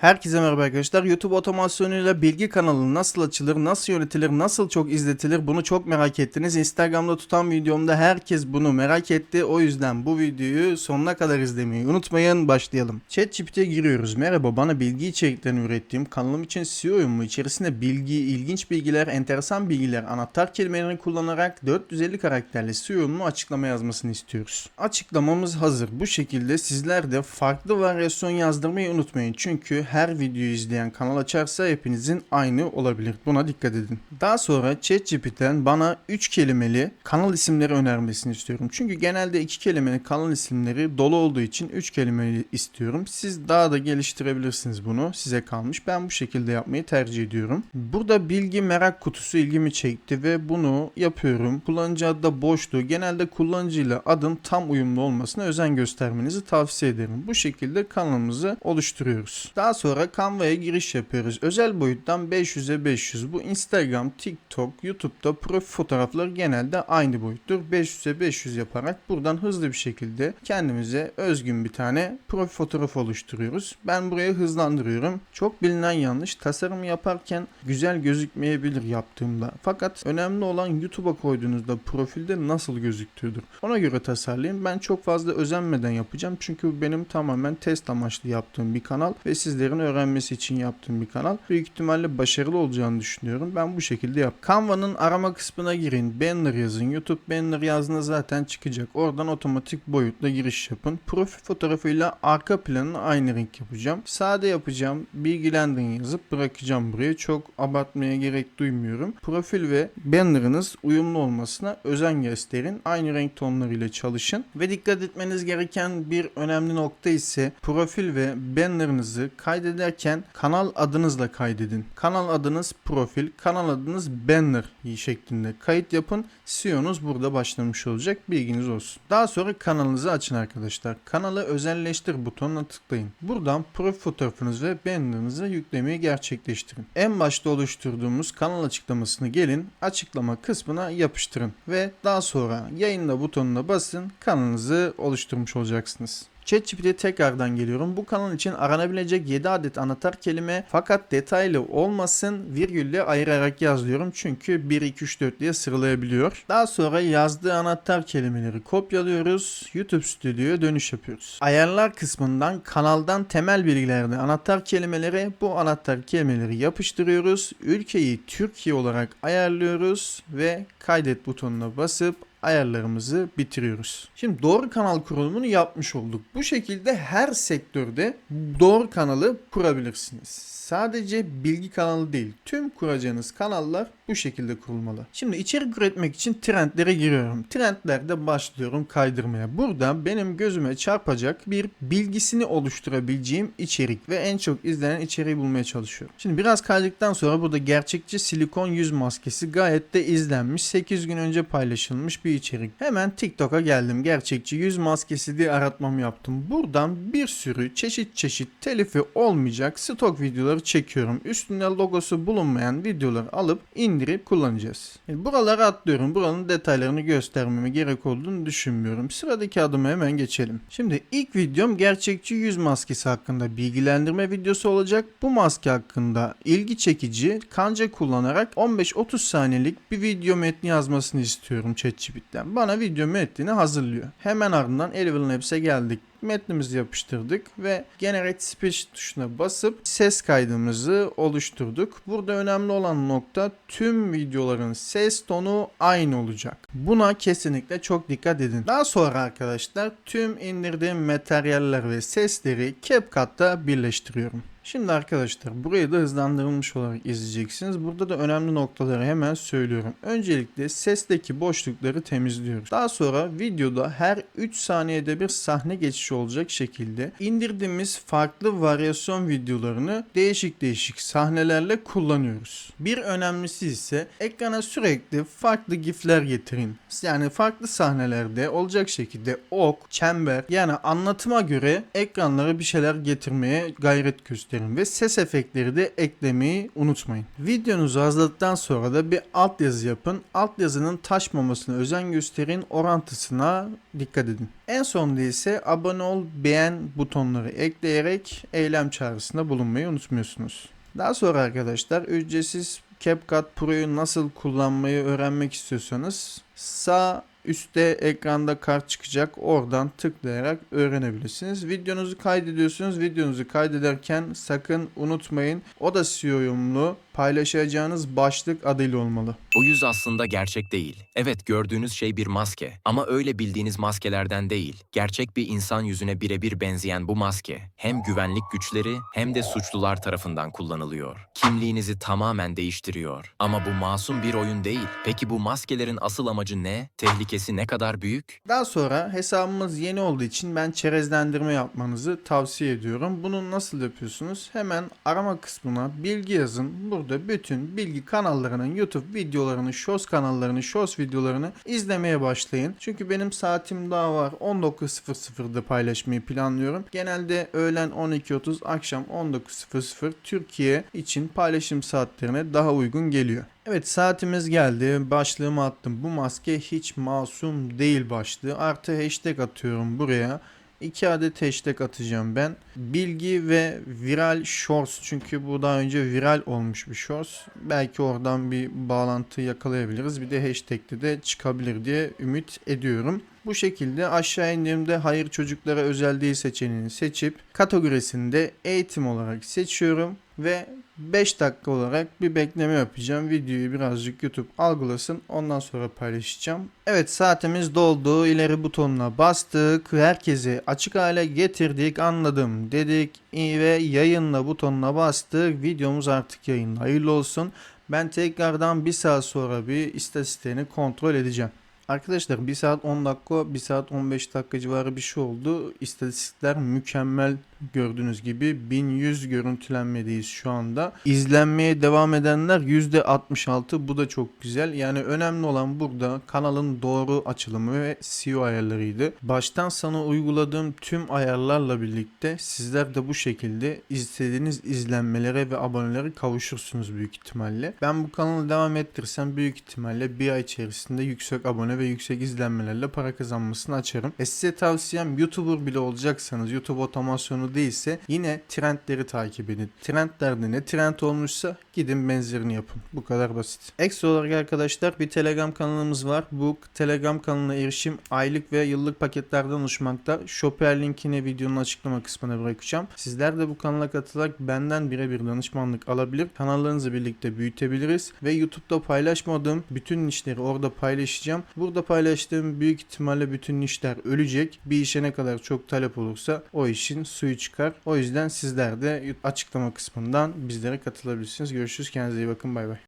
Herkese merhaba arkadaşlar. YouTube otomasyonuyla bilgi kanalı nasıl açılır, nasıl yönetilir, nasıl çok izletilir bunu çok merak ettiniz. Instagram'da tutan videomda herkes bunu merak etti. O yüzden bu videoyu sonuna kadar izlemeyi unutmayın. Başlayalım. ChatGPT'ye giriyoruz. Merhaba bana bilgi içeriklerini ürettiğim kanalım için SEO'yum mu? İçerisinde bilgi, ilginç bilgiler, enteresan bilgiler, anahtar kelimelerini kullanarak 450 karakterli SEO'nun açıklama yazmasını istiyoruz. Açıklamamız hazır. Bu şekilde sizler de farklı varyasyon yazdırmayı unutmayın. Çünkü her videoyu izleyen kanal açarsa hepinizin aynı olabilir. Buna dikkat edin. Daha sonra ChatGPT'den bana 3 kelimeli kanal isimleri önermesini istiyorum. Çünkü genelde 2 kelimeli kanal isimleri dolu olduğu için 3 kelimeli istiyorum. Siz daha da geliştirebilirsiniz bunu. Size kalmış. Ben bu şekilde yapmayı tercih ediyorum. Burada bilgi merak kutusu ilgimi çekti ve bunu yapıyorum. Kullanıcı adı da boştu. Genelde kullanıcıyla adın tam uyumlu olmasına özen göstermenizi tavsiye ederim. Bu şekilde kanalımızı oluşturuyoruz. Daha sonra Canva'ya giriş yapıyoruz. Özel boyuttan 500'e 500. Bu Instagram, TikTok, YouTube'da profil fotoğrafları genelde aynı boyuttur. 500'e 500 yaparak buradan hızlı bir şekilde kendimize özgün bir tane profil fotoğrafı oluşturuyoruz. Ben burayı hızlandırıyorum. Çok bilinen yanlış tasarım yaparken güzel gözükmeyebilir yaptığımda. Fakat önemli olan YouTube'a koyduğunuzda profilde nasıl gözüktüğüdür. Ona göre tasarlayın. Ben çok fazla özenmeden yapacağım. Çünkü bu benim tamamen test amaçlı yaptığım bir kanal ve sizlerin öğrenmesi için yaptığım bir kanal. Büyük ihtimalle başarılı olacağını düşünüyorum. Ben bu şekilde yap. Canva'nın arama kısmına girin. Banner yazın. YouTube banner yazdığında zaten çıkacak. Oradan otomatik boyutla giriş yapın. Profil fotoğrafıyla arka planını aynı renk yapacağım. Sade yapacağım. Bilgilendirin yazıp bırakacağım buraya. Çok abartmaya gerek duymuyorum. Profil ve bannerınız uyumlu olmasına özen gösterin. Aynı renk tonlarıyla çalışın. Ve dikkat etmeniz gereken bir önemli nokta ise profil ve bannerınızı kaydederken kanal adınızla kaydedin. Kanal adınız profil, kanal adınız banner şeklinde kayıt yapın. SEO'nuz burada başlamış olacak. Bilginiz olsun. Daha sonra kanalınızı açın arkadaşlar. Kanalı özelleştir butonuna tıklayın. Buradan profil fotoğrafınız ve bannerınızı yüklemeyi gerçekleştirin. En başta oluşturduğumuz kanal açıklamasını gelin açıklama kısmına yapıştırın ve daha sonra yayında butonuna basın kanalınızı oluşturmuş olacaksınız. ChatGPT'ye tekrardan geliyorum. Bu kanal için aranabilecek 7 adet anahtar kelime fakat detaylı olmasın virgülle ayırarak yazıyorum. Çünkü 1, 2, 3, 4 diye sıralayabiliyor. Daha sonra yazdığı anahtar kelimeleri kopyalıyoruz. YouTube Studio'ya dönüş yapıyoruz. Ayarlar kısmından kanaldan temel bilgilerde anahtar kelimeleri bu anahtar kelimeleri yapıştırıyoruz. Ülkeyi Türkiye olarak ayarlıyoruz ve kaydet butonuna basıp ayarlarımızı bitiriyoruz. Şimdi doğru kanal kurulumunu yapmış olduk. Bu şekilde her sektörde doğru kanalı kurabilirsiniz. Sadece bilgi kanalı değil, tüm kuracağınız kanallar bu şekilde kurulmalı. Şimdi içerik üretmek için trendlere giriyorum. Trendlerde başlıyorum kaydırmaya. Burada benim gözüme çarpacak bir bilgisini oluşturabileceğim içerik ve en çok izlenen içeriği bulmaya çalışıyorum. Şimdi biraz kaydıktan sonra burada gerçekçi silikon yüz maskesi gayet de izlenmiş. 8 gün önce paylaşılmış bir içerik. Hemen TikTok'a geldim. Gerçekçi yüz maskesi diye aratmamı yaptım. Buradan bir sürü çeşit çeşit telifi olmayacak stok videoları çekiyorum. Üstünde logosu bulunmayan videoları alıp indirip kullanacağız. Yani buralara atlıyorum. Buranın detaylarını göstermeme gerek olduğunu düşünmüyorum. Sıradaki adıma hemen geçelim. Şimdi ilk videom gerçekçi yüz maskesi hakkında bilgilendirme videosu olacak. Bu maske hakkında ilgi çekici kanca kullanarak 15-30 saniyelik bir video metni yazmasını istiyorum ChatGPT'den. Bana video metnini hazırlıyor. Hemen ardından Eleven Labs'e geldik metnimizi yapıştırdık ve Generate Speech tuşuna basıp ses kaydımızı oluşturduk. Burada önemli olan nokta tüm videoların ses tonu aynı olacak. Buna kesinlikle çok dikkat edin. Daha sonra arkadaşlar tüm indirdiğim materyaller ve sesleri CapCut'ta birleştiriyorum. Şimdi arkadaşlar burayı da hızlandırılmış olarak izleyeceksiniz. Burada da önemli noktaları hemen söylüyorum. Öncelikle sesteki boşlukları temizliyoruz. Daha sonra videoda her 3 saniyede bir sahne geçişi olacak şekilde indirdiğimiz farklı varyasyon videolarını değişik değişik sahnelerle kullanıyoruz. Bir önemlisi ise ekrana sürekli farklı gifler getirin. Yani farklı sahnelerde olacak şekilde ok, çember yani anlatıma göre ekranlara bir şeyler getirmeye gayret gösterin ve ses efektleri de eklemeyi unutmayın. Videonuzu hazırladıktan sonra da bir altyazı yapın. Altyazının taşmamasına özen gösterin. Orantısına dikkat edin. En sonunda ise abone ol, beğen butonları ekleyerek eylem çağrısında bulunmayı unutmuyorsunuz. Daha sonra arkadaşlar ücretsiz CapCut Pro'yu nasıl kullanmayı öğrenmek istiyorsanız sağ üstte ekranda kart çıkacak. Oradan tıklayarak öğrenebilirsiniz. Videonuzu kaydediyorsunuz. Videonuzu kaydederken sakın unutmayın. O da SEO uyumlu. Paylaşacağınız başlık adıyla olmalı. O yüz aslında gerçek değil. Evet gördüğünüz şey bir maske ama öyle bildiğiniz maskelerden değil. Gerçek bir insan yüzüne birebir benzeyen bu maske hem güvenlik güçleri hem de suçlular tarafından kullanılıyor. Kimliğinizi tamamen değiştiriyor. Ama bu masum bir oyun değil. Peki bu maskelerin asıl amacı ne? Tehlikesi ne kadar büyük? Daha sonra hesabımız yeni olduğu için ben çerezlendirme yapmanızı tavsiye ediyorum. Bunu nasıl yapıyorsunuz? Hemen arama kısmına bilgi yazın. Burada bütün bilgi kanallarının YouTube videolarını, Shorts kanallarını, Shorts videolarını izlemeye başlayın. Çünkü benim saatim daha var. 19.00'da paylaşmayı planlıyorum. Genelde öğlen 12.30, akşam 19.00 Türkiye için paylaşım saatlerine daha uygun geliyor. Evet saatimiz geldi. Başlığımı attım. Bu maske hiç masum değil başlığı. Artı hashtag atıyorum buraya. 2 adet hashtag atacağım ben. Bilgi ve viral shorts. Çünkü bu daha önce viral olmuş bir shorts. Belki oradan bir bağlantı yakalayabiliriz. Bir de hashtag'te de çıkabilir diye ümit ediyorum. Bu şekilde aşağı indiğimde hayır çocuklara özel değil seçeneğini seçip kategorisinde eğitim olarak seçiyorum ve 5 dakika olarak bir bekleme yapacağım. Videoyu birazcık YouTube algılasın. Ondan sonra paylaşacağım. Evet saatimiz doldu. İleri butonuna bastık. Herkesi açık hale getirdik. Anladım dedik. ve yayınla butonuna bastık. Videomuz artık yayında. Hayırlı olsun. Ben tekrardan bir saat sonra bir istatistiğini kontrol edeceğim. Arkadaşlar 1 saat 10 dakika, 1 saat 15 dakika civarı bir şey oldu. İstatistikler mükemmel gördüğünüz gibi 1100 görüntülenmedeyiz şu anda. İzlenmeye devam edenler %66 bu da çok güzel. Yani önemli olan burada kanalın doğru açılımı ve SEO ayarlarıydı. Baştan sana uyguladığım tüm ayarlarla birlikte sizler de bu şekilde istediğiniz izlenmelere ve abonelere kavuşursunuz büyük ihtimalle. Ben bu kanalı devam ettirsem büyük ihtimalle bir ay içerisinde yüksek abone ve yüksek izlenmelerle para kazanmasını açarım. E size tavsiyem YouTuber bile olacaksanız YouTube otomasyonu değilse yine trendleri takip edin. Trendlerde ne trend olmuşsa gidin benzerini yapın. Bu kadar basit. Ekstra olarak arkadaşlar bir Telegram kanalımız var. Bu Telegram kanalına erişim aylık ve yıllık paketlerden oluşmakta. Shopper linkini videonun açıklama kısmına bırakacağım. Sizler de bu kanala katılarak benden birebir danışmanlık alabilir. Kanallarınızı birlikte büyütebiliriz ve YouTube'da paylaşmadığım bütün işleri orada paylaşacağım. Burada paylaştığım büyük ihtimalle bütün işler ölecek. Bir işe ne kadar çok talep olursa o işin suyu çıkar. O yüzden sizler de açıklama kısmından bizlere katılabilirsiniz. Görüşürüz. Kendinize iyi bakın. Bay bay.